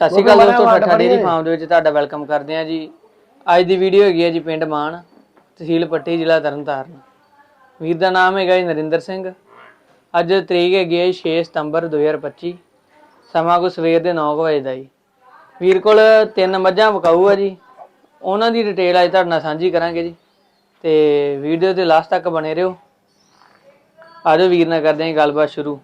ਸਤਿ ਸ਼੍ਰੀ ਅਕਾਲ ਦੋਸਤੋ ਠੱਠਾ dairy farm ਦੇ ਵਿੱਚ ਤੁਹਾਡਾ ਵੈਲਕਮ ਕਰਦੇ ਹਾਂ ਜੀ। ਅੱਜ ਦੀ ਵੀਡੀਓ ਹੈਗੀ ਹੈ ਜੀ ਪਿੰਡ ਮਾਨ ਤਹਿਸੀਲ ਪੱਟੀ ਜ਼ਿਲ੍ਹਾ ਤਰਨਤਾਰਨ। ਵੀਰ ਦਾ ਨਾਮ ਹੈਗਾ ਜੀ ਨਰਿੰਦਰ ਸਿੰਘ। ਅੱਜ ਤਰੀਕ ਹੈਗੀ ਹੈ ਜੀ 6 ਸਤੰਬਰ 2025 ਸਮਾਂ ਕੋ ਸਵੇਰ ਦੇ 9 ਵਜੇ ਦਾ ਜੀ। ਵੀਰ ਕੋਲ ਤਿੰਨ ਮੱਝਾਂ ਵਿਕਾਊ ਆ ਜੀ। ਉਹਨਾਂ ਦੀ ਡਿਟੇਲ ਅੱਜ ਤੁਹਾਡੇ ਨਾਲ ਸਾਂਝੀ ਕਰਾਂਗੇ ਜੀ। ਤੇ ਵੀਡੀਓ ਦੇ ਲਾਸਟ ਤੱਕ ਬਣੇ ਰਹੋ। ਆਜੋ ਵੀਰ ਨਾਲ ਕਰਦੇ ਹਾਂ ਗੱਲਬਾਤ ਸ਼ੁਰੂ।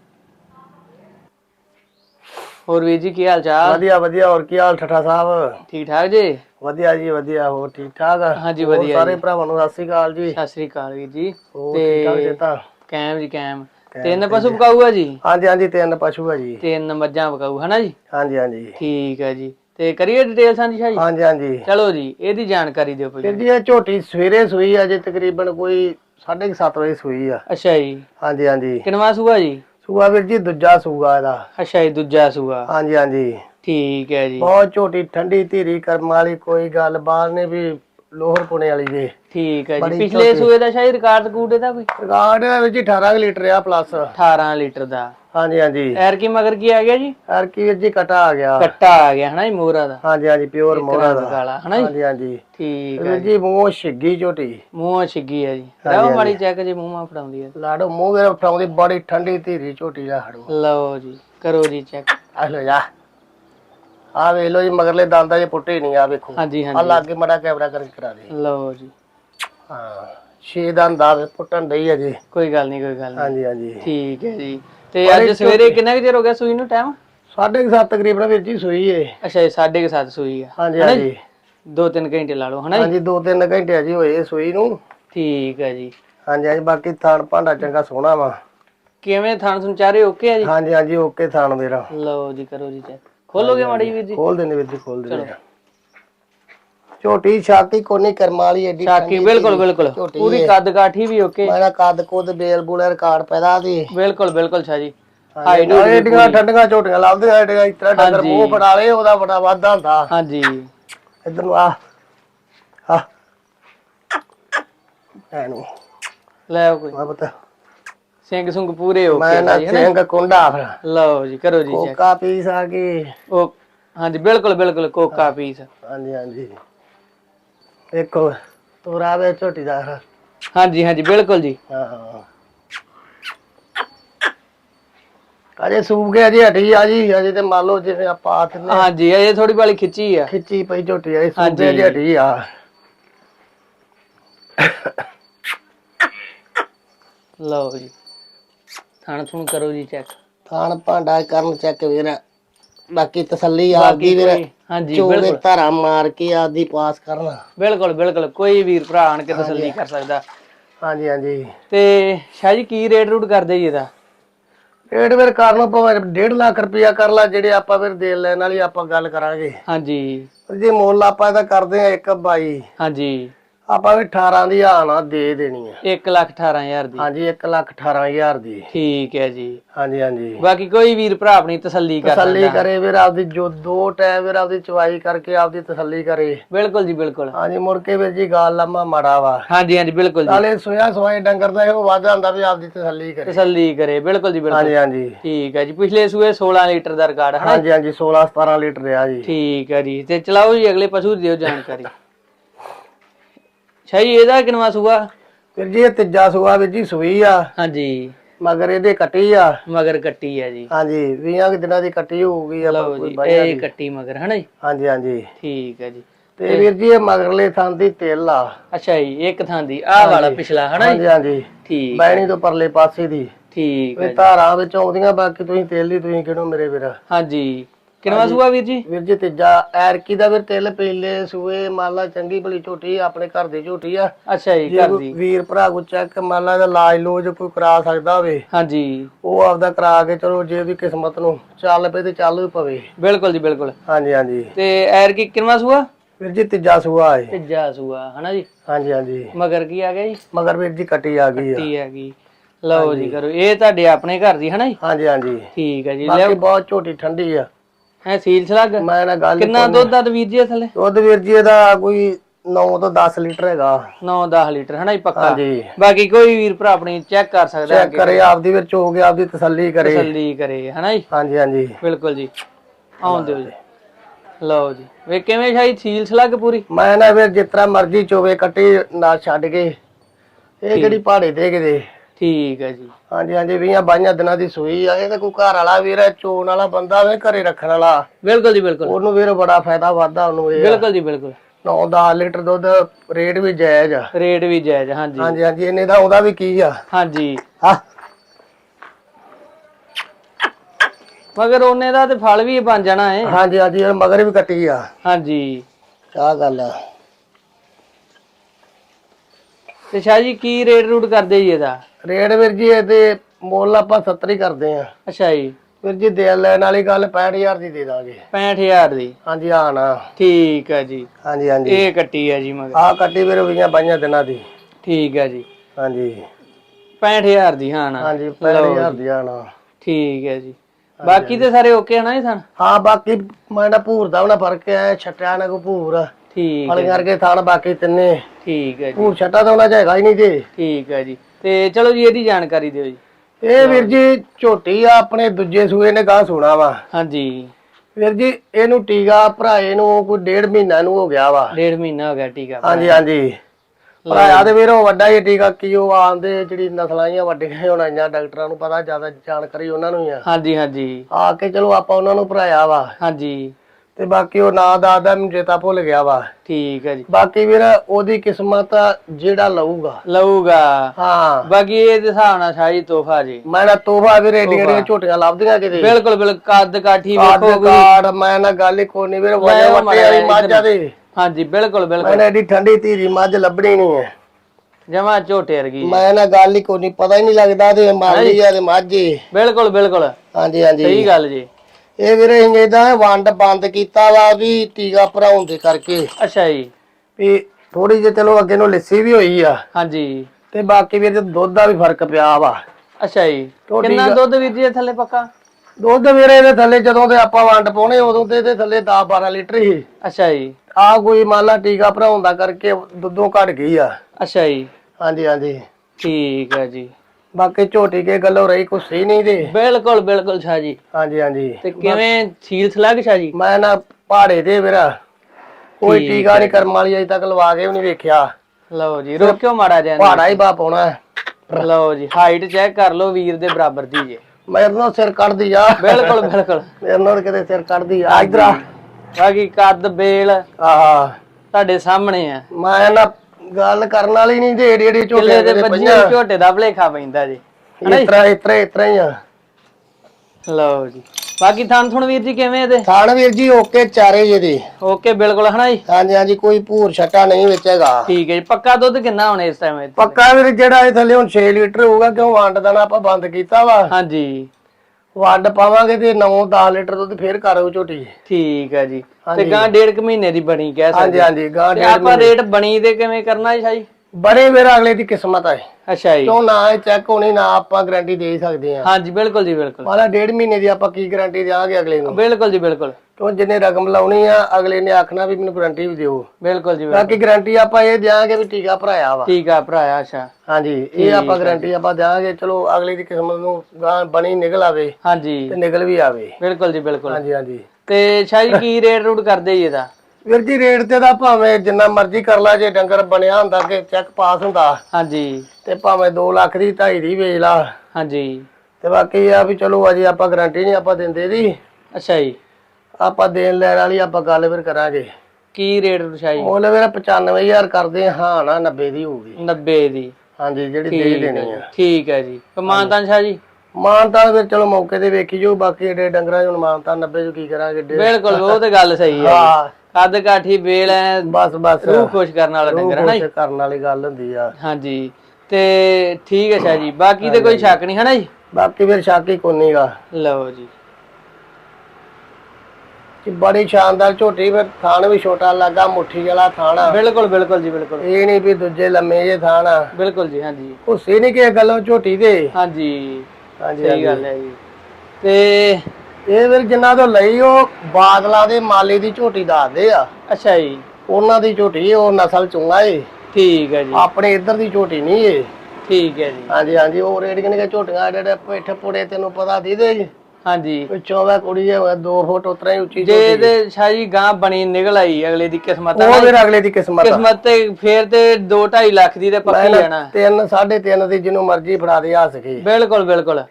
ਹੋਰ ਵੀਰ ਜੀ ਕੀ ਹਾਲ ਚਾਲ? ਵਧੀਆ ਵਧੀਆ। ਹੋਰ ਕੀ ਹਾਲ ਠੱਠਾ ਸਾਹਿਬ? ਠੀਕ ਠਾਕ ਜੀ? ਵਧੀਆ ਜੀ ਵਧੀਆ। ਹੋਰ ਠੀਕ ਠਾਕ? ਹਾਂਜੀ, ਹੋਰ ਵਧੀਆ ਸਾਰੇ। ਭਰਾਵਾਂ ਨੂੰ ਸਤਿ ਸ੍ਰੀ ਅਕਾਲ ਜੀ। ਸਤਿ ਸ੍ਰੀ ਅਕਾਲ ਵੀਰ ਜੀ। ਹੋਰ ਤੇ- ਠੀਕ ਠਾਕ ਜੇਤਾ ਕੈਮ ਜੀ ਕੈਮ। ਤਿੰਨ ਪਸ਼ੂ ਵਿਕਾਊ ਆ ਜੀ? ਹਾਂਜੀ ਹਾਂਜੀ ਤਿੰਨ ਪਸ਼ੂ ਆ ਜੀ। ਤਿੰਨ ਮੱਝਾਂ ਵਿਕਾਊ ਹਨਾ ਜੀ? ਹਾਂਜੀ ਹਾਂਜੀ। ਠੀਕ ਹੈ ਜੀ। ਤੇ ਕਰੀਏ ਡਿਟੇਲ ਸਾਂਝੀ ਸ਼ਾਹ? ਜੀ ਹਾਂਜੀ ਹਾਂਜੀ। ਚਲੋ ਜੀ ਇਹਦੀ ਜਾਣਕਾਰੀ ਦਿਓ ਪਹਿਲਾਂ ਜੀ ਇਹ ਝੋਟੀ ਸਵੇਰੇ ਸੂਈ ਆ ਜੇ ਤਕਰੀਬਨ ਕੋਈ 7:30 ਵਜੇ ਸੂਈ ਆ। ਅੱਛਾ ਜੀ। ਹਾਂਜੀ ਹਾਂਜੀ। ਕਿੰਨਵਾ ਸੂਆ ਜੀ? ਸੂਆ ਵੀਰ ਜੀ ਦੂਜਾ ਸੂਆ ਇਹਦਾ। ਅੱਛਾ ਜੀ ਦੂਜਾ ਸੂਆ। ਹਾਂਜੀ ਹਾਂਜੀ। ਠੀਕ ਹੈ ਜੀ। ਬਹੁਤ ਝੋਟੀ ਠੰਡੀ ਧੀਰੀ ਕਰਮ ਵਾਲੀ ਕੋਈ ਗੱਲ ਬਾਹਰ ਨੇ ਵੀ ਲੋਹਰ ਪੁਣੇ ਵਾਲੀ ਜੇ ਠੀਕ ਹੈ ਜੀ ਬੜੀ ਪਿਛਲੇ ਸੂਏ ਦਾ ਸ਼ਾਇਦ ਰਿਕਾਰਡ ਕੂੜੇ ਦਾ ਕੋਈ? ਰਿਕਾਰਡ ਇਹਦਾ ਜੀ 18 ਕੁ ਲੀਟਰ ਆ ਪਲੱਸ 18 ਲੀਟਰ ਦਾ। ਹਾਂਜੀ ਹਾਂਜੀ। ਐਰ ਕੀ ਮਗਰ ਕੀ ਆ ਗਿਆ ਜੀ? ਹਰ ਕੀ ਜੀ ਕਟਾ ਆ ਗਿਆ। ਕੱਟਾ ਆ ਗਿਆ ਹਨਾ ਜੀ ਮੋਹਰਾ ਦਾ। ਹਾਂਜੀ ਹਾਂਜੀ ਪਿਓਰ ਮੋਹਰਾ ਰੰਗ ਦਾ। ਕਾਲਾ ਹਨਾ ਜੀ? ਹਾਂਜੀ ਹਾਂਜੀ। ਠੀਕ ਹੈ ਵੀਰ ਜੀ। ਮੂੰਹ ਛਿੱਗੀ ਝੋਟੀ। ਮੂੰਹ ਛਿੱਗੀ ਆ ਜੀ। ਰਾਹ ਮਾੜੀ ਚੈੱਕ ਜੇ ਮੂੰਹ ਮਾ ਫੜਾਉਂਦੀ ਆ। ਲਾੜੋ ਮੂੰਹ ਮੇਰੇ ਉਠਾਉਂਦੀ ਬੜੀ ਠੰਡੀ ਧੀਰੀ ਝੋਟੀ ਦਾ ਹੜੋ ਲਓ ਜੀ ਕਰੋ ਜੀ ਚੈੱਕ ਆ ਲੋ ਜਾ ਆ ਵੇ ਲੋ ਜੀ ਮਗਰਲੇ ਦੰਦਾਂ 'ਚ ਪੁੱਟੇ ਨਹੀਂ ਆ ਵੇਖੋ। ਹਾਂਜੀ ਆ ਹਾਂਜੀ ਲਾਗੇ ਮੜਾ ਕੈਮਰਾ ਕਰਕੇ ਕਰਾ ਦੇ। ਲਓ ਜੀ। ਹਾਂ ਛੇ ਦੰਦ ਆ ਵੇ ਪੁੱਟਣ ਡਈ ਅਜੇ ਕੋਈ ਗੱਲ ਨਹੀਂ ਕੋਈ ਗੱਲ ਨਹੀਂ। ਹਾਂਜੀ ਹਾਂਜੀ। ਠੀਕ ਹੈ ਜੀ। ਤੇ ਅੱਜ ਸਵੇਰੇ ਕਿੰਨਾ ਕੁ ਚਿਰ ਹੋ ਗਿਆ ਸੂਈ ਨੂੰ ਟਾਈਮ ਸਾਢੇ ਕੁ ਸੱਤ ਤਕਰੀਬਨ ਵੀਰ ਜੀ ਸੂਈ ਏ। ਅੱਛਾ ਜੀ 7:30 ਸੂਈ ਆ। ਹਾਂਜੀ ਹਾਂਜੀ। 2-3 ਘੰਟੇ ਲਾ ਲਓ ਹਨਾ ਜੀ? ਹਾਂਜੀ ਦੋ ਤਿੰਨ ਘੰਟੇ ਜੀ ਹੋਏ ਸੂਈ ਨੂੰ। ਠੀਕ ਹੈ ਜੀ। ਹਾਂਜੀ ਹਾਂਜੀ ਬਾਕੀ ਥਾਣ ਭਾਂਡਾ ਚੰਗਾ ਸੋਹਣਾ ਵਾ। ਕਿਵੇਂ ਥਣ ਸੰਚਾਰੇ ਓਕੇ ਆ ਜੀ? ਹਾਂਜੀ ਹਾਂਜੀ ਓਕੇ ਥਾਣ ਮੇਰਾ। ਲਓ ਜੀ ਕਰੋ ਜੀ ਚੈੱਕ। ਖੋਲੋਗੇ ਮਾੜੀ ਵੀਰ ਜੀ? ਖੋਲ ਦਿੰਦੇ ਵੀਰ ਜੀ ਖੋਲ ਦਿੰਦੇ ਝੋਟੀ ਛਾਤੀ ਕੋਨੀ ਕਰਮ ਵਾਲੀ ਐਡੀ ਸਾਕੀ ਬਿਲਕੁਲ ਬਿਲਕੁਲ। ਪੂਰੀ ਕੱਦ ਕਾਠੀ ਵੀ ਓਕੇ। ਮੇਰਾ ਕੱਦ ਕੁੱਦ ਬੇਲ ਬੂਲਰ ਰਿਕਾਰਡ ਪੈਦਾ ਦੀ। ਬਿਲਕੁਲ ਬਿਲਕੁਲ ਸ਼ਾਹ ਜੀ। ਹਾਈਟ ਐਡੀਆਂ ਠੰਡੀਆਂ ਝੋਟੀਆਂ ਲੱਭਦੇ ਐਡੀਆਂ ਇਸ ਤਰ੍ਹਾਂ ਡੰਗਰ। ਮੂੰਹ ਫੜਾ ਲੇ ਉਹਦਾ ਬੜਾ ਵਾਧਾ ਹੁੰਦਾ ਹਾਂਜੀ। ਇਧਰ ਨੂੰ ਆ। ਆ। ਐਨੂੰ। ਲੈ ਕੋਈ। ਮੈਂ ਪਤਾ ਸਿੰਘ ਸੁੰਗ ਪੂਰੇ ਓਕੇ ਮੈਂ ਨਾ ਸਿੰਘ ਕੁੰਡਾ ਫਿਰ। ਲਓ ਜੀ ਕਰੋ ਜੀ ਚੈੱਕ ਕੋਕਾ ਪੀਸ ਆ ਗਈ ਉਹ ਹਾਂਜੀ ਬਿਲਕੁਲ ਬਿਲਕੁਲ ਕੋਕਾ ਪੀਸ ਹਾਂਜੀ ਹਾਂਜੀ। ਦੇਖੋ ਤੋਰਾ ਵੇ ਝੋਟੀ ਦਾ। ਹਾਂਜੀ ਹਾਂਜੀ ਬਿਲਕੁਲ ਜੀ। ਹਾਂ। ਅਜੇ ਸੂਪ ਕੇ ਅਜੇ ਹਟੀ ਆ ਜੀ ਅਜੇ ਤੇ ਮੰਨ ਲਓ ਜਿਵੇਂ ਆਪਾਂ ਆਥ ਨੇ ਹਾਂਜੀ ਇਹ ਥੋੜੀ ਬਾਲੀ ਖਿੱਚੀ ਆ। ਖਿੱਚੀ ਪਈ ਝੋਟੀ ਅਜੇ ਸੂਪ ਹਾਂਜੀ। ਕੇ ਅਜੇ ਹਟੀ ਆ। ਲਓ ਜੀ। ਥਣ ਥੁਣ ਕਰੋ ਜੀ ਚੈੱਕ ਥਾਣ ਭਾਂਡਾ ਕਰਨ ਚੱਕ ਵੀਰ। ਬਾਕੀ ਤਸੱਲੀ ਆਪਦੀ ਵੀਰ। ਹਾਂਜੀ ਬਿਲਕੁਲ। ਧਾਰਾ ਮਾਰ ਕੇ ਆਪਦੀ ਪਾਸ ਕਰਨਾ। ਬਿਲਕੁਲ ਬਿਲਕੁਲ। ਕੋਈ ਵੀਰ ਭਰਾ ਆਣ ਕੇ ਤਸੱਲੀ ਕਰ ਸਕਦਾ। ਹਾਂਜੀ ਹਾਂਜੀ। ਤੇ ਸ਼ਾਹ ਜੀ ਕੀ ਰੇਟ ਰੂਟ ਕਰਦੇ ਜੀ ਇਹਦਾ? ਰੇਟ ਵੀਰ ਕਰਨ ਭਾਵੇਂ 1.5 ਲੱਖ ਰੁਪਇਆ ਕਰ ਲਾ ਜਿਹੜੇ ਆਪਾਂ ਫਿਰ ਦੇਣ ਲੈਣ ਵਾਲੀ ਆਪਾਂ ਗੱਲ ਕਰਾਂਗੇ। ਹਾਂਜੀ। ਜੇ ਮੁੱਲ ਆਪਾਂ ਇਹਦਾ ਕਰਦੇ ਆ ਇੱਕ ਬਾਈ। ਹਾਂਜੀ। ਆਪਾਂ ਵੀ 18 ਦੀ ਆਣਾ ਦੇ ਦੇਣੀ ਆ। 1 ਲੱਖ 18000 ਦੀ। ਹਾਂਜੀ 1 ਲੱਖ 18000 ਦੀ। ਠੀਕ ਹੈ ਜੀ। ਹਾਂਜੀ ਹਾਂਜੀ। ਬਾਕੀ ਕੋਈ ਵੀਰ ਭਰਾ ਆਪਣੀ ਤਸੱਲੀ ਕਰ ਤਸੱਲੀ ਕਰੇ ਵੀਰ ਆਪਦੀ ਜੋ ਦੋ ਟਾਈਮ ਵੀਰ ਆਪਦੀ ਚਵਾਈ ਕਰਕੇ ਆਪਦੀ ਤਸੱਲੀ ਕਰੇ। ਬਿਲਕੁਲ ਜੀ ਬਿਲਕੁਲ। ਹਾਂਜੀ ਮੁੜ ਕੇ ਵੀਰ ਜੀ ਗੱਲ ਲਾਮਾ ਮਾੜਾ ਵਾ। ਹਾਂਜੀ ਹਾਂਜੀ ਬਿਲਕੁਲ ਜੀ। ਨਾਲੇ ਸੋਇਆ ਸਵਾਏ ਡੰਗਰ ਦਾ ਇਹੋ ਵਾਧਾ ਹੁੰਦਾ ਵੀ ਆਪਦੀ ਤਸੱਲੀ ਕਰੇ। ਤਸੱਲੀ ਕਰੇ ਬਿਲਕੁਲ ਜੀ ਬਿਲਕੁਲ। ਹਾਂਜੀ ਹਾਂਜੀ। ਠੀਕ ਹੈ ਜੀ ਪਿਛਲੇ ਸੂਏ 16 ਲੀਟਰ ਦਾ ਰਿਕਾਰਡ ਹਾਂਜੀ ਹਾਂਜੀ 16 17 ਲੀਟਰ ਰਿਹਾ ਜੀ। ਠੀਕ ਹੈ ਜੀ ਤੇ ਚਲਾਓ ਜੀ ਅਗਲੇ ਪਸ਼ੂ ਦਿਓ ਜਾਣਕਾਰੀ। ਸ਼ਾਹੀ ਇਹਦਾ ਕਿਨਵਾ ਸੂਆ? ਵੀਰ ਜੀ ਇਹ ਤੀਜਾ ਸੂਆ ਵੀਰ ਜੀ ਸੂਈ ਆ। ਹਾਂਜੀ। ਮਗਰ ਇਹਦੇ ਕੱਟੀ ਆ। ਮਗਰ ਕੱਟੀ ਹੈ ਜੀ। ਹਾਂਜੀ 20 ਕੁ ਦਿਨਾਂ ਦੀ ਕੱਟੀ ਹੋਊਗੀ ਆਪਾਂ ਲਓ ਜੀ ਇਹ ਕੱਟੀ ਮਗਰ ਹੈ ਨਾ ਜੀ? ਹਾਂਜੀ ਹਾਂਜੀ। ਠੀਕ ਹੈ ਜੀ। ਤੇ ਵੀਰ ਜੀ ਇਹ ਮਗਰਲੇ ਥਾਂ ਦੀ ਤੇਲ ਆ। ਅੱਛਾ ਜੀ ਇੱਕ ਥਾਂ ਦੀ। ਆਹ ਵਾਲਾ ਪਿਛਲਾ ਹੈ ਨਾ ਜੀ? ਹਾਂਜੀ ਹਾਂਜੀ। ਠੀਕ ਬੈਣੀ ਤੋਂ ਪਰਲੇ ਪਾਸੇ ਦੀ। ਠੀਕ ਹੈ ਧਾਰਾਂ ਵਿੱਚ ਆਉਂਦੀਆਂ ਬਾਕੀ ਤੁਸੀਂ ਤੇਲ ਦੀ ਤੁਸੀਂ ਕਿਹੜੋ ਮੇਰੇ ਵੀਰ। ਹਾਂਜੀ। ਕਿਨਵਾ ਸੂਆ ਵੀਰ ਜੀ? ਵੀਰ ਜੀ ਤੀਜਾ ਐਰਕੀ ਦਾ ਵੀਰ ਤੇਲ ਪੀਲੇ ਸੂਏ ਮਾਲਾ ਚੰਗੀ ਭਲੀ ਝੋਟੀ ਆ, ਆਪਣੇ ਘਰ ਦੀ ਝੋਟੀ ਆ। ਅੱਛਾ ਜੀ ਜੇ ਘਰ ਕੋਈ ਦੀ। ਵੀਰ ਭਰਾ ਕੋ ਚੈੱਕ ਮਾਲਾ ਦਾ ਇਲਾਜ ਲੋਜ ਕੋਈ ਕਰਾ ਸਕਦਾ ਹੋਵੇ ਹਾਂਜੀ। ਉਹ ਆਪਦਾ ਕਰਾ ਕੇ ਚਲੋ ਜੇ ਉਹਦੀ ਕਿਸਮਤ ਨੂੰ ਚੱਲ ਪਏ ਤੇ ਚੱਲ ਵੀ ਪਵੇ। ਬਿਲਕੁਲ ਜੀ ਬਿਲਕੁਲ। ਹਾਂਜੀ ਹਾਂਜੀ। ਤੇ ਐਰ ਕੀ ਕਿਨਵਾ ਸੂਆ? ਵੀਰ ਜੀ ਤੀਜਾ ਸੂਆ ਹੈ। ਤੀਜਾ ਸੂਆ ਹੈ ਨਾ ਜੀ? ਹਾਂਜੀ ਹਾਂਜੀ। ਮਗਰ ਕੀ ਆ ਗਿਆ ਜੀ? ਮਗਰ ਵੀਰ ਜੀ ਕੱਟੀ ਆ ਗਈ ਆ। ਟੀ ਹੈਗੀ ਲਓ ਜੀ ਕਰੋ। ਇਹ ਤੁਹਾਡੇ ਆਪਣੇ ਘਰ ਦੀ ਹੈ ਨਾ ਜੀ? ਹਾਂਜੀ ਹਾਂਜੀ। ਠੀਕ ਹੈ ਜੀ ਬਾਕੀ ਬਹੁਤ ਝੋਟੀ ਠੰਡੀ ਆ। ਹੈ ਸੀਲ ਸਲੱਗ ਮੈਂ ਨਾ ਗੱਲ ਕਿੰਨਾ ਦੁੱਧ ਆ ਵੀਰ ਜੀ ਥੱਲੇ? ਦੁੱਧ ਵੀਰ ਜੀ ਇਹਦਾ ਕੋਈ 9 ਤੋਂ 10 ਲੀਟਰ ਹੈਗਾ। 9-10 ਲੀਟਰ ਹੈ ਨਾ ਜੀ ਪੱਕਾ? ਹਾਂਜੀ। ਬਾਕੀ ਕੋਈ ਵੀਰ ਭਰਾ ਆਪਣੀ ਚੈੱਕ ਕਰ ਸਕਦਾ ਚੈੱਕ ਕਰੇ ਆਪਦੀ ਵਿੱਚ ਹੋ ਗਿਆ ਆਪਦੀ ਤਸੱਲੀ ਕਰੇ। ਤਸੱਲੀ ਕਰੇ ਹੈ ਨਾ ਜੀ? ਹਾਂਜੀ ਹਾਂਜੀ। ਬਿਲਕੁਲ ਜੀ। ਆਉਣ ਦਿਓ ਜੀ। ਲਓ ਜੀ। ਵੇ ਕਿਵੇਂ ਸ਼ਾਹੀ? ਸੀਲ ਸਲੱਗ ਪੂਰੀ? ਮੈਂ ਨਾ ਫਿਰ ਤਰ੍ਹਾਂ ਮਰਜ਼ੀ ਚੋਵੇ ਕੱਟੀ ਨਾ ਛੱਡ ਕੇ। ਇਹ ਕਿਹੜੀ ਪਹਾੜੇ ਕਿਤੇ? ਠੀਕ ਹੈ ਜੀ। ਹਾਂਜੀ ਹਾਂਜੀ 20 22 ਦਿਨਾਂ ਦੀ ਸੂਈ ਆ। ਇਹ ਤਾਂ ਕੋਈ ਘਰ ਵਾਲਾ ਵੀਰ ਹੈ ਚੋਣ ਵਾਲਾ ਬੰਦਾ ਵੇ ਘਰੇ ਰੱਖਣ ਵਾਲਾ। ਬਿਲਕੁਲ ਜੀ ਬਿਲਕੁਲ। ਉਹਨੂੰ ਵੀਰ ਬੜਾ ਫਾਇਦਾ ਵਾਦਾ ਉਹਨੂੰ ਇਹ। ਬਿਲਕੁਲ ਜੀ ਬਿਲਕੁਲ। 9-10 ਲੀਟਰ ਦੁੱਧ ਰੇਟ ਵੀ ਜਾਇਜ਼ ਆ। ਰੇਟ ਵੀ ਜਾਇਜ਼ ਹਾਂਜੀ। ਹਾਂਜੀ ਹਾਂਜੀ ਇਹਨੇ ਦਾ ਉਹਦਾ ਵੀ ਕੀ ਆ? ਹਾਂਜੀ। ਹਾਂ। ਮਗਰ ਉਹਨੇ ਦਾ ਤੇ ਫਲ ਵੀ ਬਣ ਜਾਣਾ ਹੈ ਹਾਂਜੀ ਹਾਂਜੀ ਇਹ ਮਗਰ ਵੀ ਕੱਟੀ ਆ। ਹਾਂਜੀ। ਆਹ ਗੱਲ ਆ। ਤੇ ਸ਼ਾਹ ਜੀ ਕੀ ਰੇਟ ਰੂਟ ਕਰਦੇ ਜੀ ਇਹਦਾ? ਰੇਟ ਵੀਰ ਜੀ ਇਹਦੇ ਮੁੱਲ ਆਪਾਂ 70 ਹੀ ਕਰਦੇ ਆ ਅੱਛਾ ਜੀ। ਵੀਰ ਜੀ ਦੇ ਲੈਣ ਵਾਲੀ ਗੱਲ 65000 ਦੀ ਦੇ ਦਾਂਗੇ। 65000 ਦੀ? ਹਾਂਜੀ ਨਾ। ਠੀਕ ਹੈ ਜੀ। ਹਾਂਜੀ ਹਾਂਜੀ। ਇਹ ਕੱਟੀ ਹੈ ਜੀ ਮਗਰ। ਆ ਕੱਟੀ ਵੀਰ 20 22 ਦਿਨਾਂ ਦੀ। ਠੀਕ ਹੈ ਜੀ। ਹਾਂਜੀ। 65000 ਦੀ ਹਾਂ ਨਾ। ਹਾਂਜੀ 65000 ਦੀ ਨਾ। ਠੀਕ ਹੈ ਜੀ। ਬਾਕੀ ਤੇ ਸਾਰੇ ਓਕੇ ਹਨਾ ਜੀ ਸਨ? ਹਾਂ ਬਾਕੀ ਮੈਂ ਨਾ ਭੂਰ ਦਾ ਉਹਨਾਂ ਫ਼ਰਕ ਹੈ ਛੱਟਿਆ ਨਾ ਕੋ ਭੂਰ। ਠੀਕ ਹੈ ਕਰਕੇ ਥਾਣ ਬਾਕੀ ਤਿੰਨੇ। ਠੀਕ ਹੈ ਜੀ। ਭੂਰ ਛੱਟਾ ਤਾਂ ਉਹਨਾਂ ਚ ਹੈਗਾ ਹੀ ਨਹੀਂ ਤੇ ਠੀਕ ਹੈ ਜੀ। ਤੇ ਚਲੋ ਜੀ ਇਹਦੀ ਜਾਣਕਾਰੀ ਦਿਓ ਜੀ। ਇਹ ਵੀਰ ਜੀ ਝੋਟੀ ਆ ਆਪਣੇ ਦੂਜੇ ਸੂਏ ਨੇ ਗਾਂ ਸੋਣਾ ਵਾ। ਹਾਂਜੀ। ਵੀਰ ਜੀ ਇਹਨੂੰ ਟੀਕਾ ਭਰਾਏ ਨੂੰ ਕੋਈ ਡੇਢ ਮਹੀਨਾ ਨੂੰ ਹੋ ਗਿਆ ਵਾ। ਡੇਢ ਮਹੀਨਾ ਹੋ ਗਿਆ ਟੀਕਾ ਹਾਂਜੀ ਹਾਂਜੀ। ਭਰਾਇਆ ਤੇ ਵੀਰੋ ਵੱਡਾ ਹੀ ਟੀਕਾ ਕੀ ਉਹ ਆਂਦੇ ਜਿਹੜੀ ਨਸਲਾਂ ਹੀ ਵੱਡੀਆਂ ਹੋਣਾਂ ਡਾਕਟਰਾਂ ਨੂੰ ਪਤਾ ਜ਼ਿਆਦਾ ਜਾਣਕਾਰੀ ਉਹਨਾਂ ਨੂੰ ਹੀ ਆ। ਹਾਂਜੀ ਹਾਂਜੀ। ਆ ਕੇ ਚਲੋ ਆਪਾਂ ਉਹਨਾਂ ਨੂੰ ਭਰਾਇਆ ਵਾ। ਹਾਂਜੀ। ਤੇ ਬਾਕੀ ਉਹ ਨਾਂ ਦਾਦਾ ਮੈਨੂੰ ਚੇਤਾ ਭੁੱਲ ਗਿਆ ਵਾ। ਠੀਕ ਹੈ ਜੀ। ਬਾਕੀ ਵੀਰ ਉਹਦੀ ਕਿਸਮਤ ਆ ਜਿਹੜਾ ਲਊਗਾ। ਲਊਗਾ। ਹਾਂ। ਬਾਕੀ ਇਹ ਦੇ ਹਿਸਾਬ ਨਾਲ ਤੋਹਫਾ ਜੀ। ਮੈਂ ਨਾ ਤੋਹਫਾ ਵੀਰ ਏਡੀਆਂ ਏਡੀਆਂ ਝੋਟੀਆਂ ਲੱਭਦੀਆਂ ਕਿਤੇ। ਬਿਲਕੁਲ ਬਿਲਕੁਲ। ਕੱਦ ਕਾਠੀ ਵੇਖੋ ਕਾਰਡ ਮੈਂ ਨਾ ਗੱਲ ਹੀ ਕੋਈ ਨਹੀਂ ਵੀਰ ਵਜਾ ਵੱਟੇ ਵਾਲੀ ਮੱਝ ਦੇ ਹਾਂਜੀ ਬਿਲਕੁਲ ਬਿਲਕੁਲ। ਮੈਂ ਏਡੀ ਠੰਡੀ ਧੀਰੀ ਮੱਝ ਲੱਭਣੀ ਨਹੀਂ ਹੈ। ਜਮਾ ਝੋਟੇ ਵਰਗੀ। ਮੈਂ ਨਾ ਗੱਲ ਹੀ ਕੋਈ ਨਹੀਂ ਪਤਾ ਹੀ ਨਹੀਂ ਲੱਗਦਾ ਤੇ ਮਾਲੀ ਆ ਤੇ ਮੱਝ। ਬਿਲਕੁਲ ਬਿਲਕੁਲ। ਹਾਂਜੀ ਹਾਂਜੀ। ਸਹੀ ਗੱਲ ਜੀ। ਇਹ ਵੀਰੇ ਇਹਦਾ ਵੰਡ ਬੰਦ ਕੀਤਾ ਵਾ ਵੀ ਟੀਕਾ ਭਰਾਉਣ ਦੇ ਕਰਕੇ। ਅੱਛਾ ਜੀ। ਵੀ ਥੋੜੀ ਜਿਹੀ ਚਲੋ ਅੱਗੇ ਨੂੰ ਲੱਸੀ ਵੀ ਹੋਈ ਆ। ਹਾਂਜੀ। ਤੇ ਬਾਕੀ ਵੀਰ ਦੁੱਧ ਦਾ ਵੀ ਫ਼ਰਕ ਪਿਆ ਵਾ। ਅੱਛਾ ਜੀ। ਉਹ ਕਿੰਨਾ ਦੁੱਧ ਵੀਰ ਜੀ ਇਹ ਥੱਲੇ ਪੱਕਾ? ਦੁੱਧ ਵੀਰੇ ਇਹਦੇ ਥੱਲੇ ਜਦੋਂ ਤੇ ਆਪਾਂ ਵੰਡ ਪਾਉਣੇ ਉਦੋਂ ਤੇ ਇਹਦੇ ਥੱਲੇ 10 12 ਲੀਟਰ ਹੀ। ਅੱਛਾ ਜੀ। ਆ ਕੋਈ ਮੰਨ ਲਾ ਟੀਕਾ ਭਰਾਉਣ ਦਾ ਕਰਕੇ ਦੁੱਧੋਂ ਘਟ ਗਈ ਆ। ਅੱਛਾ ਜੀ। ਹਾਂਜੀ ਹਾਂਜੀ। ਠੀਕ ਹੈ ਜੀ। ਬਾਕੀ ਝੋਟੀ ਕੇ ਗੱਲੋਂ ਰਹੀ ਕੁਛ ਸਹੀ ਨਹੀਂ ਦੇ ਬਿਲਕੁਲ ਬਿਲਕੁਲ ਸ਼ਾਹ ਜੀ। ਹਾਂਜੀ ਹਾਂਜੀ। ਤੇ ਕਿਵੇਂ ਸੀਲ ਸਲੱਗ ਸ਼ਾਹ ਜੀ? ਮੈਂ ਨਾ ਪਹਾੜੇ ਤੇ ਵੀਰਾ ਕੋਈ ਟੀਕਾ ਨਹੀਂ ਕਰਮ ਵਾਲੀ ਅਜੇ ਤੱਕ ਲਵਾ ਕੇ ਵੀ ਨਹੀਂ ਵੇਖਿਆ। ਲਓ ਜੀ ਰੋਕਿਓ ਮਾੜਾ ਜਿਹਾ ਪਹਾੜਾ ਹੀ ਬਾ ਪਾਉਣਾ। ਲਓ ਜੀ ਹਾਈਟ ਚੈੱਕ ਕਰ ਲਓ ਵੀਰ ਦੇ ਬਰਾਬਰ ਦੀ ਜੇ। ਮੇਰੇ ਨਾਲ ਸਿਰ ਕੱਢਦੀ ਆ। ਬਿਲਕੁਲ ਬਿਲਕੁਲ। ਮੇਰੇ ਨਾਲ ਕਿਤੇ ਸਿਰ ਕੱਢਦੀ ਆ। ਇਧਰ ਆ। ਬਾਕੀ ਕੱਦ ਬੇਲ। ਆਹਾ। ਤੁਹਾਡੇ ਸਾਹਮਣੇ ਆ। ਮੈਂ ਨਾ ਗੱਲ ਕਰਨ ਵਾਲੀ ਨਹੀਂ ਤੇ ਏਡੀ ਏਡੀ ਝੋਟੇ ਕਿਲੇ ਦੇ ਝੋਟੇ ਭਲੇਖਾ ਪੈਂਦਾ ਜੀ। ਇਤਰਾ ਇਤਰਾ ਇਤਰਾ ਹੀ ਆ। ਲਓ ਜੀ। ਬਾਕੀ ਥਣ ਥੁਣ ਵੀਰ ਜੀ ਕਿਵੇਂ ਇਹਦੇ? ਥਾਣ ਵੀਰ ਜੀ ਓਕੇ ਚਾਰੇ ਜੇ ਦੇ। ਓਕੇ ਬਿਲਕੁਲ ਹਨਾ ਜੀ? ਹਾਂਜੀ ਹਾਂਜੀ ਕੋਈ ਭੂਰ ਛੱਟਾ ਨਹੀਂ ਵਿੱਚ ਹੈਗਾ। ਠੀਕ ਹੈ ਜੀ। ਪੱਕਾ ਦੁੱਧ ਕਿੰਨਾ ਹੋਣਾ ਇਸ ਟਾਈਮ ਪੱਕਾ ਵੀਰ ਜਿਹੜਾ ਇਹ ਥੱਲੇ ਹੁਣ 6 ਲੀਟਰ ਹੋਊਗਾ ਕਿਉਂ ਵੰਡ ਦੇਣਾ ਆਪਾਂ ਬੰਦ ਕੀਤਾ ਵਾ। ਹਾਂਜੀ। ਵੰਡ ਪਾਵਾਂਗੇ ਤੇ 9-10 ਲੀਟਰ ਦੁੱਧ ਫੇਰ ਕਰੋ ਝੋਟੀ। ਠੀਕ ਹੈ ਜੀ। ਤੇ ਹਾਂਜੀ। ਗਾਂ ਡੇਢ ਕੁ ਮਹੀਨੇ ਦੀ ਬਣੀ ਕਹਿ ਹਾਂਜੀ ਸਕਦੇ ਹਾਂਜੀ ਗਾਂ ਤੇ ਆਪਾਂ ਰੇਟ ਬਣੀ ਦੇ ਕਿਵੇਂ ਕਰਨਾ ਹੈ ਸ਼ਾਹ? ਜੀ ਬੜੇ ਮੇਰਾ ਅਗਲੇ ਦੀ ਕਿਸਮਤ ਹੈ ਅੱਛਾ ਜੀ। ਕਿਉਂ ਨਾ ਇਹ ਚੈੱਕ ਹੋਣੀ ਨਾ ਆਪਾਂ ਗਾਰੰਟੀ ਦੇ ਹੀ ਸਕਦੇ ਆ ਹਾਂਜੀ ਬਿਲਕੁਲ ਜੀ ਬਿਲਕੁਲ। ਮਾਲਾ ਡੇਢ ਮਹੀਨੇ ਦੀ ਆਪਾਂ ਕੀ ਗਾਰੰਟੀ ਦੇਵਾਂਗੇ ਅਗਲੇ ਨੂੰ? ਬਿਲਕੁਲ ਜੀ ਬਿਲਕੁਲ। ਕਿਉਂ ਜਿੰਨੇ ਰਕਮ ਲਾਉਣੀ ਆ ਅਗਲੇ ਨੇ ਆਖਣਾ ਵੀ ਮੈਨੂੰ ਗਾਰੰਟੀ ਵੀ ਦਿਓ। ਬਿਲਕੁਲ ਜੀ ਬਾਕੀ ਗਾਰੰਟੀ ਆਪਾਂ ਇਹ ਦਿਆਂਗੇ ਵੀ ਟੀਕਾ ਭਰਾਇਆ ਵਾ। ਆ ਭਰਾਇਆ ਅੱਛਾ। ਹਾਂਜੀ ਇਹ ਆਪਾਂ ਗਾਰੰਟੀ ਆਪਾਂ ਦਿਆਂਗੇ ਚਲੋ ਅਗਲੇ ਦੀ ਕਿਸਮਤ ਨੂੰ ਗਾਂ ਬਣੀ ਨਿਕਲ ਆਵੇ ਹਾਂਜੀ। ਤੇ ਨਿਕਲ ਵੀ ਆਵੇ। ਬਿਲਕੁਲ ਜੀ ਬਿਲਕੁਲ। ਹਾਂਜੀ ਹਾਂਜੀ। ਤੇ ਸ਼ਾਹ ਕੀ ਰੇਟ ਰੂਟ ਕਰਦੇ ਜੀ ਇਹਦਾ? ਵੀਰ ਜੀ ਰੇਟ ਤੇ ਦਾ ਭਾਵੇਂ ਜਿੰਨਾ ਮਰਜ਼ੀ ਕਰ ਲਾ ਜੇ ਡੰਗਰ ਬਣਿਆ ਹੁੰਦਾ ਕਿ ਚੈੱਕ ਪਾਸ ਹੁੰਦਾ। ਹਾਂਜੀ। ਤੇ ਭਾਵੇਂ 2 ਲੱਖ ਦੀ 2.5 ਦੀ ਵੇਚ ਲਾ। ਹਾਂਜੀ। ਤੇ ਬਾਕੀ ਆ ਵੀ ਚਲੋ ਅਜੇ ਆਪਾਂ ਗਾਰੰਟੀ ਨਹੀਂ ਆਪਾਂ ਦਿੰਦੇ ਦੀ। ਅੱਛਾ ਜੀ। ਆਪਾਂ ਦੇਣ ਲੈਣ ਵਾਲੀ ਆਪਾਂ ਗੱਲ ਫਿਰ ਕਰਾਂਗੇ। ਕੀ ਰੇਟ ਜੀ ਮੁੱਲ ਵੀਰ 95000 ਕਰਦੇ ਹਾਂ ਨਾ 90 ਦੀ ਹੋਊਗੀ। 90 ਦੀ। ਹਾਂਜੀ ਜਿਹੜੀ ਦੇ ਦੇਣੀ ਆ। ਠੀਕ ਹੈ ਜੀ। ਕਮਾਨਤਾਨ ਸ਼ਾਹ ਜੀ? ਮਾਨਤਾ ਫਿਰ ਚਲੋ ਮੌਕੇ ਤੇ ਵੇਖੀ ਜੋ ਬਾਕੀ ਏਡੇ ਡੰਗਰਾਂ ਨੂੰ ਮਾਨਤਾ 90 ਚ ਕੀ ਕਰਾਂਗੇ ਬਿਲਕੁਲ ਉਹ ਤੇ ਗੱਲ ਸਹੀ ਹੈ ਹਾਂ। ਕੱਦ ਕਾਠੀ ਬੇਲ ਐ ਬਸ ਬਸ। ਰੂਹ ਖੁਸ਼ ਕਰਨ ਵਾਲਾ ਡੰਗਰ ਹੈ ਨਾ ਜੀ? ਕੁਛ ਕਰਨ ਵਾਲੀ ਗੱਲ ਹੁੰਦੀ ਆ। ਹਾਂਜੀ। ਤੇ ਠੀਕ ਹੈ ਸ਼ਾਹ ਜੀ ਬਾਕੀ ਤੇ ਕੋਈ ਸ਼ੱਕ ਨਹੀਂ ਹੈ ਨਾ ਜੀ? ਬਾਕੀ ਫਿਰ ਸ਼ੱਕ ਹੀ ਕੋਨੀਗਾ ਲਓ ਜੀ। ਕਿ ਬੜੀ ਸ਼ਾਨਦਾਰ ਝੋਟੀ ਫਿਰ ਥਾਣ ਵੀ ਛੋਟਾ ਲੱਗਾ ਮੁੱਠੀ ਵਾਲਾ ਥਾਣਾ ਬਿਲਕੁਲ ਬਿਲਕੁਲ ਜੀ ਬਿਲਕੁਲ। ਇਹ ਨਹੀਂ ਵੀ ਦੂਜੇ ਲੰਮੇ ਜੇ ਥਾਣਾ ਬਿਲਕੁਲ ਜੀ ਹਾਂਜੀ। ਹੁੱਸੇ ਨਹੀਂ ਕਿ ਗੱਲੋਂ ਝੋਟੀ ਦੇ। ਹਾਂਜੀ। ਹਾਂਜੀ ਸਹੀ ਗੱਲ ਹੈ ਜੀ। ਤੇ ਇਹ ਫਿਰ ਜਿੰਨਾ ਤੋਂ ਲਈ ਉਹ ਬਾਦਲਾਂ ਦੇ ਮਾਲੇ ਦੀ ਝੋਟੀ ਦੱਸਦੇ ਆ। ਅੱਛਾ ਜੀ। ਉਹਨਾਂ ਦੀ ਝੋਟੀ ਉਹ ਨਸਲ ਚੁੰਗਾ ਏ। ਠੀਕ ਹੈ ਜੀ। ਆਪਣੇ ਇੱਧਰ ਦੀ ਝੋਟੀ ਨਹੀਂ ਏ। ਠੀਕ ਹੈ ਜੀ। ਹਾਂਜੀ ਹਾਂਜੀ ਉਹ ਰੇੜੀਆਂ ਨੇ ਝੋਟੀਆਂ ਜਿਹੜੇ ਪਿੱਠ ਪੁੜੇ ਤੈਨੂੰ ਪਤਾ ਦੀਦੇ ਜੀ। ਹਾਂਜੀ। ਵਿੱਚੋਂ ਵਾ ਕੁੜੀ ਹੈ 2 ਫੁੱਟ ਉਤਰਾ ਹੀ ਉੱਚੀ ਜੇ ਇਹਦੇ ਸ਼ਾਹ ਜੀ ਗਾਂ ਬਣੀ ਨਿਕਲ ਆਈ ਅਗਲੇ ਦੀ ਕਿਸਮਤ ਆ ਉਹ ਫਿਰ ਅਗਲੇ ਦੀ ਕਿਸਮਤ ਆ। ਕਿਸਮਤ ਤੇ ਫੇਰ ਤੇ 2 2.5 ਲੱਖ ਦੀ ਤੇ ਪੱਕੀ ਤਿੰਨ ਸਾਢੇ ਤਿੰਨ ਦੀ ਜਿਹਨੂੰ ਮਰਜ਼ੀ ਫੜਾ ਦੇ ਹੱਸ ਕੇ ਬਿਲਕੁਲ ਬਿਲਕੁਲ।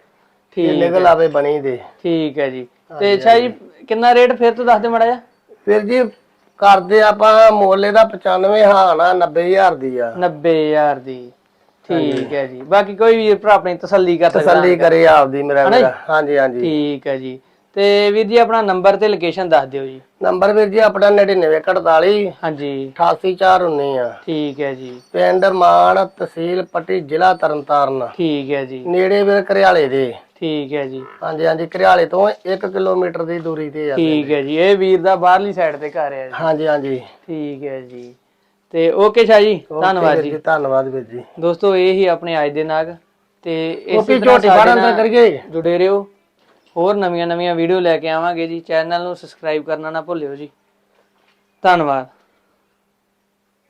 ਠੀਕ ਨਿਕਲ ਆਵੇ ਬਣੀ ਦੇ। ਠੀਕ ਹੈ ਜੀ। ਤੇ ਸ਼ਾਹ ਜੀ ਕਿੰਨਾ ਰੇਟ ਫੇਰ ਤੋਂ ਦੱਸ ਦੇ ਮੜਾ ਜਾ ਫਿਰ ਜੀ ਕਰਦੇ ਆਪਾਂ ਮੋਲੇ ਦਾ 95 ਹਾਂ ਨਾ 90000 ਦੀ ਆ। 90000 ਦੀ। ਠੀਕ ਹੈ ਜੀ। ਬਾਕੀ ਕੋਈ ਵੀ ਭਰਾ ਆਪਣੀ ਤਸੱਲੀ ਕਰ ਸਕਦਾ। ਤਸੱਲੀ ਕਰੇ ਆਪਦੀ ਮੇਰਾ ਵੀਰ ਹਾਂਜੀ ਹਾਂਜੀ। ਠੀਕ ਹੈ ਜੀ। ਤੇ ਵੀਰ ਜੀ ਆਪਣਾ ਨੰਬਰ ਤੇ ਲੋਕੇਸ਼ਨ ਦੱਸ ਦਿਓ ਜੀ। ਨੰਬਰ ਵੀਰ ਜੀ ਆਪਣਾ 9948 ਹਾਂਜੀ। 88419 ਆ। ਠੀਕ ਹੈ ਜੀ। ਪਿੰਡ ਮਾਨ ਤਹਿਸੀਲ ਪੱਟੀ ਜ਼ਿਲ੍ਹਾ ਤਰਨਤਾਰਨ। ਠੀਕ ਹੈ ਜੀ। ਨੇੜੇ ਵੀਰ ਘਰਿਆਲੇ ਦੇ। ਠੀਕ ਹੈ ਜੀ। ਹਾਂਜੀ ਹਾਂਜੀ ਘਰਿਆਲੇ ਤੋਂ 1 ਕਿਲੋਮੀਟਰ ਦੀ ਦੂਰੀ ਤੇ ਆ। ਠੀਕ ਹੈ ਜੀ। ਇਹ ਵੀਰ ਦਾ ਬਾਹਰਲੀ ਸਾਈਡ ਤੇ ਘਰ ਹੈ ਜੀ। ਹਾਂਜੀ ਹਾਂਜੀ। ਠੀਕ ਹੈ ਜੀ। ਤੇ ਓਕੇ ਸ਼ਾਹ ਜੀ ਧੰਨਵਾਦ ਜੀ। ਧੰਨਵਾਦ ਵੀਰ ਜੀ। ਦੋਸਤੋ ਇਹ ਹੀ ਆਪਣੇ ਅੱਜ ਦੇ ਨਾਗ। ਤੇ ਇਸੇ ਤਰ੍ਹਾਂ ਝੋਟੀ ਫੜਨ ਦਾ ਕਰੀਏ। ਜੁੜੇ ਰਹੋ। ਹੋਰ ਨਵੀਆਂ ਨਵੀਆਂ ਵੀਡੀਓ ਲੈ ਕੇ ਆਵਾਂਗੇ ਜੀ। ਚੈਨਲ ਨੂੰ ਸਬਸਕ੍ਰਾਈਬ ਕਰਨਾ ਨਾ ਭੁੱਲਿਓ ਜੀ। ਧੰਨਵਾਦ।